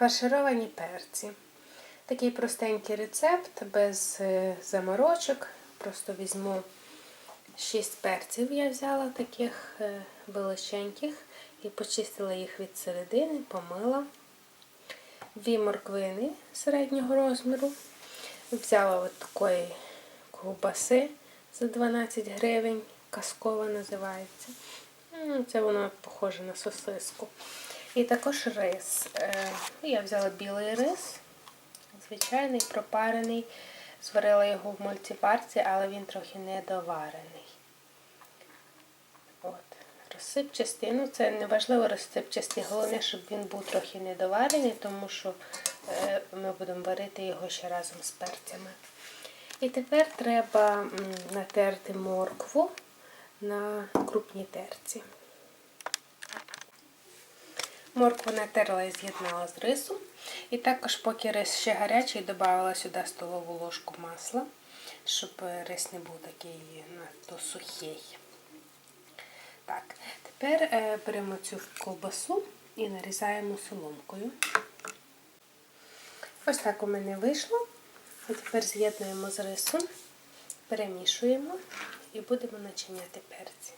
Фаршировані перці. Такий простенький рецепт без е, заморочок. Просто візьму 6 перців я взяла таких е, величеньких і почистила їх від середини, помила. Дві морквини середнього розміру. Взяла от такої ковбаси за 12 гривень, казкова називається. Це воно похоже на сосиску. І також рис. Е, Я взяла білий рис, звичайний, пропарений. Зварила його в мультиварці, але він трохи недоварений. От. Розсипчастий, ну це не важливо розсипчастий, головне, щоб він був трохи недоварений, тому що е, ми будемо варити його ще разом з перцями. І тепер треба натерти моркву на крупній терці. Моркву натерла і з'єднала з рисом. І також, поки рис ще гарячий, додала сюди столову ложку масла, щоб рис не був такий надто сухий. Так, тепер е, беремо цю ковбасу і нарізаємо соломкою. Ось так у мене вийшло. А тепер з'єднуємо з рисом, перемішуємо і будемо начиняти перці.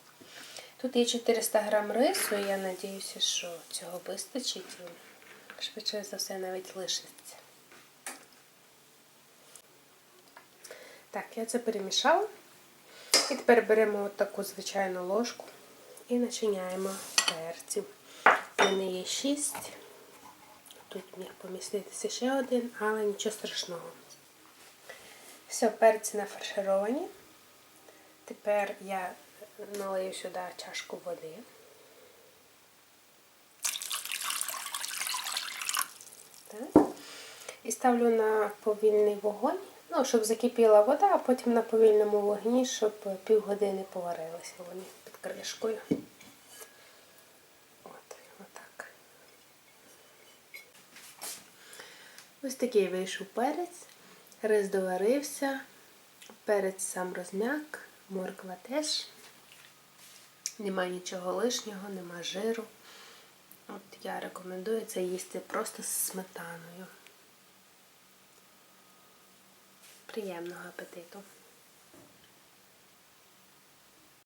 Тут є 400 грам рису, і я сподіваюся, що цього вистачить. і Швидше за все навіть лишиться. Так, я це перемішала. І тепер беремо от таку звичайну ложку і начиняємо перців. У мене є 6. Тут міг поміститися ще один, але нічого страшного. Все, перці нафаршировані. Тепер я налию сюди чашку води. Так. І ставлю на повільний вогонь, ну, щоб закипіла вода, а потім на повільному вогні, щоб півгодини поварилися вони під кришкою. От, отак. Ось такий вийшов перець. Рис доварився, перець сам розм'як, морква теж. Нема нічого лишнього, нема жиру. От я рекомендую це їсти просто з сметаною. Приємного апетиту!